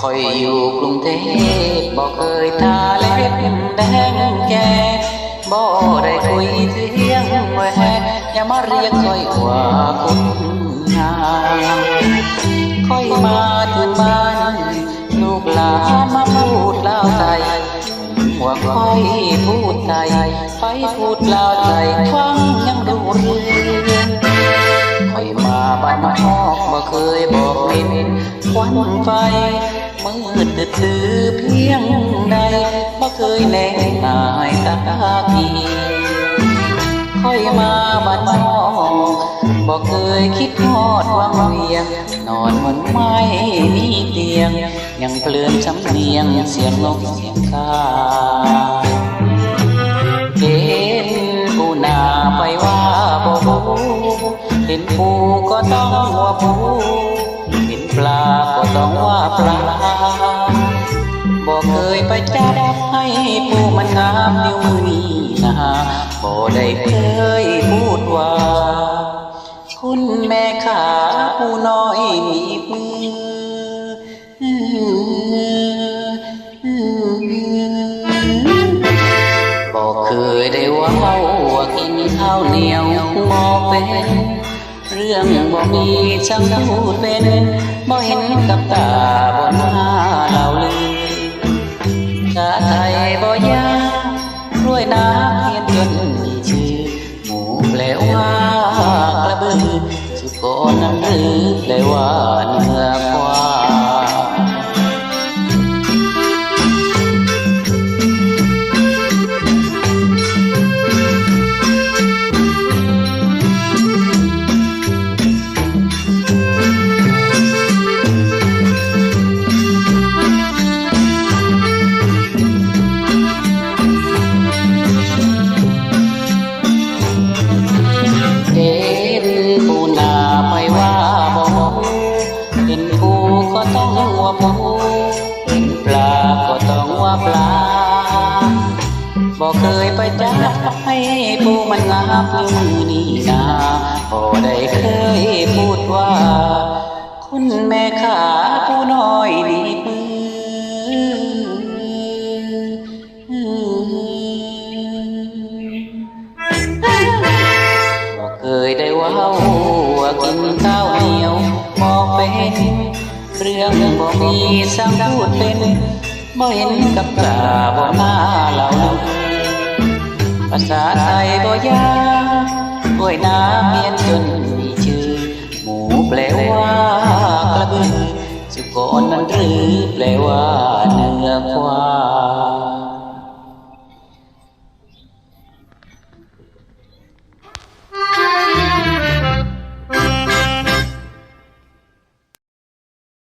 คอยู่กรุงเทพบ่เคยทาเล็บแดงแก่บ่ได้คุยเสียงแหวอย่ามาเรียกค่อยว่าคุณงามค่อยมาถึงบ้านลูกหลานมาพูดเล่าใจว่าคอยพูดไทยไปพูดเล่าใจฟังยังดูเรื่องคอยมาบ้านนอกบ่เคยบอกเห็นควันไฟ มืดตึดตื้อเพียงใดบ่เคยแลหายตากีคอยมาบ้านนอกบ่เคยคิดทอดวังเวียง นอนมันไม่มีเตียง ยังเปลือนสำเนียงเสียงนกเสียงกาเห็นปูนาไปว่าบ่บูเห็นปูก็ต้องว่าปูาก็ต้องว่าปลาบ่เคยไปจับให้ปูมันงามนิ้วมือนี้นะบ่ได้เคยพูดว่า คุณแม่ขาปูน้อยหนีบมือบอกเคยได้ว่าว่ากินข้าวเหนียวมอเป็น รื่องบ่มีช่างพูดเป็นบ่เห็นกับตาบ่มาเราเลยชาไทยบ่ยากรวยน้ำเพียนจนมีชื่อหมูแปลว่ากระบือสุโกนั้นหรือแปลว่า เคยไปจับให้ปูมันงามอยู่มือนี้นาบ่ได้เคยพูดว่า คุณแม่ขาปูน้อยดีมือบ่เคยได้ว่าว่ากินข้าวเหนียวบ่เป็นเรื่องบ่มีสังพูดเป็นบ่เห็นกับตาบ่มาเล่า กล้วยน้ำเมียนจนมีชื่อ หมูแปลว่ากระบือสุโกนนั้นหรือแปลว่าเนื้อควาย